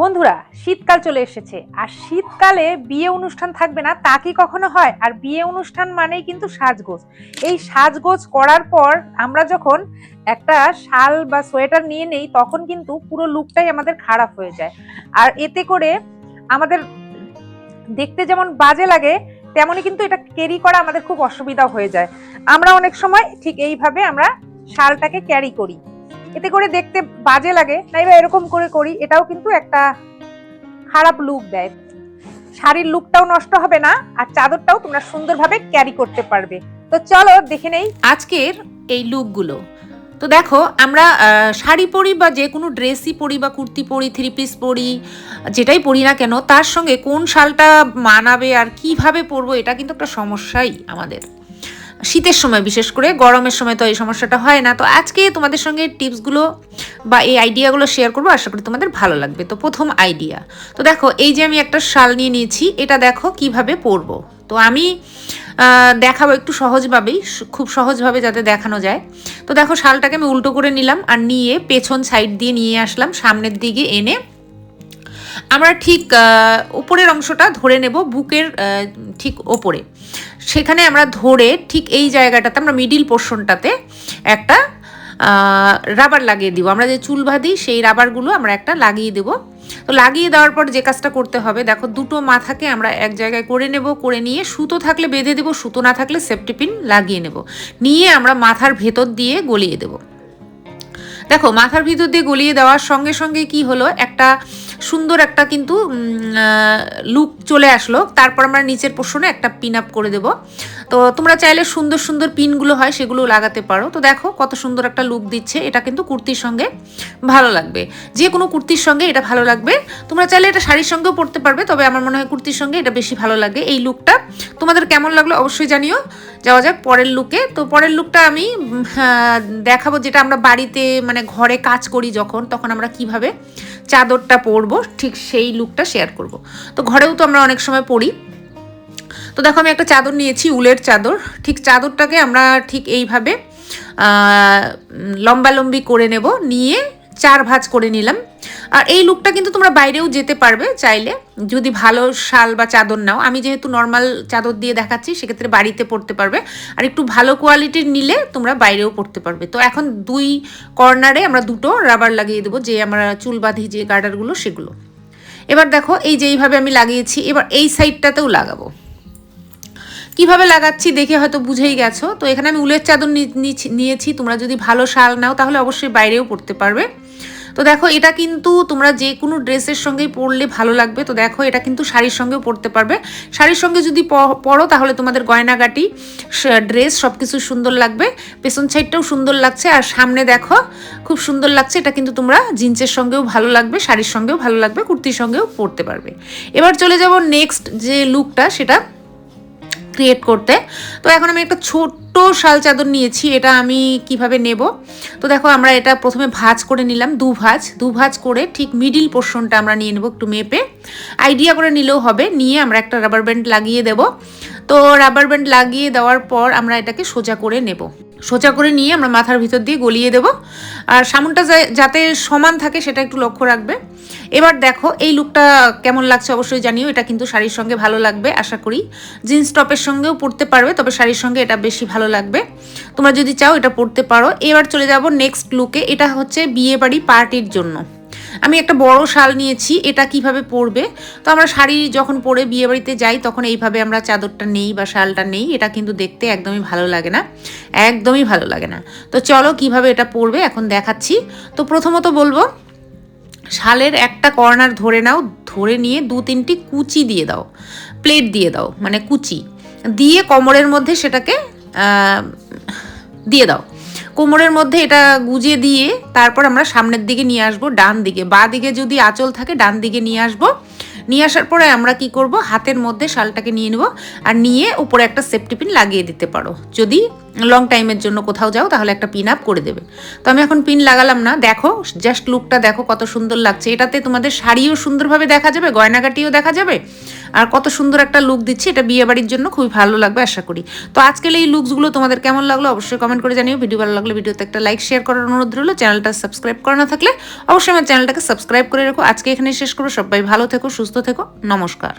বন্ধুরা, শীতকাল চলে এসেছে। আর শীতকালে বিয়ে অনুষ্ঠান থাকবে না, তা কি কখনো হয়? আর বিয়ে অনুষ্ঠান মানেই কিন্তু সাজগোজ। এই সাজগোজ করার পর আমরা যখন একটা শাল বা সোয়েটার নিয়ে নেই, তখন কিন্তু পুরো লুকটাই আমাদের খারাপ হয়ে যায়। আর এতে করে আমাদের দেখতে যেমন বাজে লাগে, তেমনই কিন্তু এটা ক্যারি করা আমাদের খুব অসুবিধা হয়ে যায়। আমরা অনেক সময় ঠিক এইভাবে আমরা শালটাকে ক্যারি করি। এতে করে দেখতে বাজে লাগে, নাইবা এরকম করে করি, এটাও কিন্তু একটা খারাপ লুক দেয়। শাড়ির লুকটাও নষ্ট হবে না, আর চাদরটাও তোমরা সুন্দরভাবে ক্যারি করতে পারবে। তো চলো, দেখে নেই। আজকের এই লুকগুলো তো দেখো, আমরা শাড়ি পরি বা যে কোনো ড্রেসই পরি বা কুর্তি পরি থ্রি পিস পরি, যেটাই পরি না কেন, তার সঙ্গে কোন শালটা মানাবে আর কীভাবে পরবো, এটা কিন্তু একটা সমস্যাই আমাদের। শীতের সময় বিশেষ করে গরমের সময় তো এই সমস্যাটা হয় না। তো আজকে তোমাদের সঙ্গে টিপসগুলো বা এই আইডিয়াগুলো শেয়ার করব আশা করি তোমাদের ভালো লাগবে। তো প্রথম আইডিয়া তো দেখো এই যে আমি একটা শাল নিয়ে নিয়েছি এটা দেখো কীভাবে পরবো। তো আমি দেখাবো একটু সহজভাবেই খুব সহজভাবে যাতে দেখানো যায়। তো দেখো শালটাকে আমি উল্টো করে নিলাম আর নিয়ে পেছন সাইড দিয়ে নিয়ে আসলাম সামনের দিকে এনে। আমরা ঠিক আহ, উপরের অংশটা ধরে নেব বুকের ঠিক ওপরে। সেখানে আমরা ধরে ঠিক এই জায়গাটাতে, আমরা মিডিল পোর্শনটাতে একটা রাবার লাগিয়ে দিব। আমরা যে চুল বাঁধি সেই রাবারগুলো আমরা একটা লাগিয়ে দেব। তো লাগিয়ে দেওয়ার পর যে কাজটা করতে হবে, দেখো দুটো মাথাকে আমরা এক জায়গায় করে নেব, করে নিয়ে সুতো থাকলে বেঁধে দেবো, সুতো না থাকলে সেফটি পিন লাগিয়ে নেব। নিয়ে আমরা মাথার ভেতর দিয়ে গলিয়ে দেবো। দেখো, মাথার ভিতর দিয়ে গলিয়ে দেওয়ার সঙ্গে সঙ্গে কি হলো? একটা সুন্দর একটা কিন্তু লুক চলে আসলো। তারপর আমরা নিচের পোর্শনে একটা পিন আপ করে দেব। তো তোমরা চাইলে সুন্দর সুন্দর পিনগুলো হয় সেগুলো লাগাতে পারো। তো দেখো কত সুন্দর একটা লুক দিচ্ছে। এটা কিন্তু কুর্তির সঙ্গে ভালো লাগবে। যে কোনো কুর্তির সঙ্গে এটা ভালো লাগবে। তোমরা চাইলে এটা শাড়ির সঙ্গেও পরতে পারবে তবে আমার মনে হয় কুর্তির সঙ্গে এটা বেশি ভালো লাগে এই লুকটা তোমাদের কেমন লাগল অবশ্যই জানিও। যাওয়া যাক পরের লুকে তো পরের লুকটা আমি হ্যাঁ, দেখাবো যেটা আমরা বাড়িতে মানে ঘরে কাজ করি যখন তখন আমরা কীভাবে চাদরটা পরবো ঠিক সেই লুকটা শেয়ার করব। তো ঘরেও তো আমরা অনেক সময় পরি। তো দেখো আমি একটা চাদর নিয়েছি, উলের চাদর। ঠিক চাদরটাকে আমরা ঠিক এইভাবে লম্বালম্বি করে নেব, নিয়ে চার ভাঁজ করে নিলাম। আর এই লুকটা কিন্তু তোমরা বাইরেও যেতে পারবে চাইলে। যদি ভালো শাল বা চাদর নাও, আমি যেহেতু নর্মাল চাদর দিয়ে দেখাচ্ছি, সেক্ষেত্রে বাড়িতে পড়তে পারবে। আর একটু ভালো কোয়ালিটির নিলে তোমরা বাইরেও পড়তে পারবে। তো এখন দুই কর্নারে আমরা দুটো রাবার লাগিয়ে দেবো, যে আমরা চুল বাঁধি, যে গার্ডারগুলো সেগুলো। এবার দেখো, এই যে এইভাবে আমি লাগিয়েছি, এবার এই সাইডটাতেও লাগাবো। কীভাবে লাগাচ্ছি দেখে হয়তো বুঝেই গেছো। তো এখানে আমি উলের চাদর নিয়েছি, তোমরা যদি ভালো শাল নাও তাহলে অবশ্যই বাইরেও পড়তে পারবে। তো দেখো এটা কিন্তু তোমরা যে কোনো ড্রেসের সঙ্গেই পরলে ভালো লাগবে। তো দেখো এটা কিন্তু শাড়ির সঙ্গেও পরতে পারবে। শাড়ির সঙ্গে যদি পরো তাহলে তোমাদের গয়নাগাটি ড্রেস সব কিছু সুন্দর লাগবে। পেছন সাইডটাও সুন্দর লাগছে আর সামনে দেখো খুব সুন্দর লাগছে। এটা কিন্তু তোমরা জিন্সের সঙ্গেও ভালো লাগবে, শাড়ির সঙ্গেও ভালো লাগবে, কুর্তির সঙ্গেও পরতে পারবে। এবার চলে যাব নেক্সট যে লুকটা সেটা ক্রিয়েট করতে। তো এখন আমি একটা ছোট্ট শাল চাদর নিয়েছি, এটা আমি কীভাবে নেব? তো দেখো, আমরা এটা প্রথমে ভাজ করে নিলাম, দু ভাজ। দু ভাজ করে ঠিক মিডিল পোর্শনটা আমরা নিয়ে নেব একটু মেপে। আইডিয়া করে নিলেও হবে, নিয়ে আমরা একটা রাবার ব্যান্ড লাগিয়ে দেব। তো রাবার ব্যান্ড লাগিয়ে দেওয়ার পর আমরা এটাকে সোজা করে নেব। সোজা করে নিয়ে আমরা মাথার ভিতর দিয়ে গলিয়ে দেব। আর সামনটা যাতে সমান থাকে সেটা একটু লক্ষ্য রাখবে। এবার দেখো, এই লুকটা কেমন লাগছে অবশ্যই জানিও, এটা কিন্তু শাড়ির সঙ্গে ভালো লাগবে, আশা করি। জিন্স টপের সঙ্গেও পরতে পারবে, তবে শাড়ির সঙ্গে এটা বেশি ভালো লাগবে। তোমরা যদি চাও এটা পরতে পারো। এবার চলে যাব নেক্সট লুকে এটা হচ্ছে বিয়ে বাড়ি পার্টির জন্য। আমি একটা বড় শাল নিয়েছি, এটা কীভাবে পরবে? তো আমরা শাড়ি যখন পরে বিয়ে বাড়িতে যাই, তখন এইভাবে আমরা চাদরটা নেই বা শালটা নেই, এটা কিন্তু দেখতে একদমই ভালো লাগে না। একদমই ভালো লাগে না। তো চলো কীভাবে এটা পরবে, এখন দেখাচ্ছি। তো প্রথমত বলব, শালের একটা কর্নার ধরে নাও, ধরে নিয়ে দু তিনটি কুচি দিয়ে দাও। প্লেট দিয়ে দাও মানে কুচি। দিয়ে কোমরের মধ্যে সেটাকে দিয়ে দাও। কোমরের মধ্যে এটা গুজে দিয়ে তারপর আমরা সামনের দিকে নিয়ে আসব, ডান দিকে। বা দিকে যদি আঁচল থাকে, ডান দিকে নিয়ে আসব। নিয়ে আসার পরে আমরা কি করব? হাতের মধ্যে শালটাকে নিয়ে নেব আর নিয়ে উপরে একটা সেফটি পিন লাগিয়ে দিতে পারো। যদি লং টাইমের জন্য কোথাও যাও, তাহলে একটা পিন আপ করে দেবে। তো আমি এখন পিন লাগালাম না। দেখো জাস্ট লুকটা দেখো কত সুন্দর লাগছে। এটাতে তোমাদের শাড়িও সুন্দরভাবে দেখা যাবে, গয়নাগাটিও দেখা যাবে। আর কত সুন্দর একটা লুক দিচ্ছি, এটা বিয়ে বাড়ির জন্য খুবই ভালো লাগবে, আশা করি। তো আজকের এই লুকসগুলো তোমাদের কেমন লাগল অবশ্যই কমেন্ট করে জানিও। ভিডিও ভালো লাগলে ভিডিওতে একটা লাইক শেয়ার করার অনুরোধ রইল। চ্যানেলটা সাবস্ক্রাইব করা না থাকলে অবশ্যই আমার চ্যানেলটাকে সাবস্ক্রাইব করে রাখো। আজকে এখানে শেষ করো সবাই ভালো থেকো, সুস্থ থেকো। নমস্কার।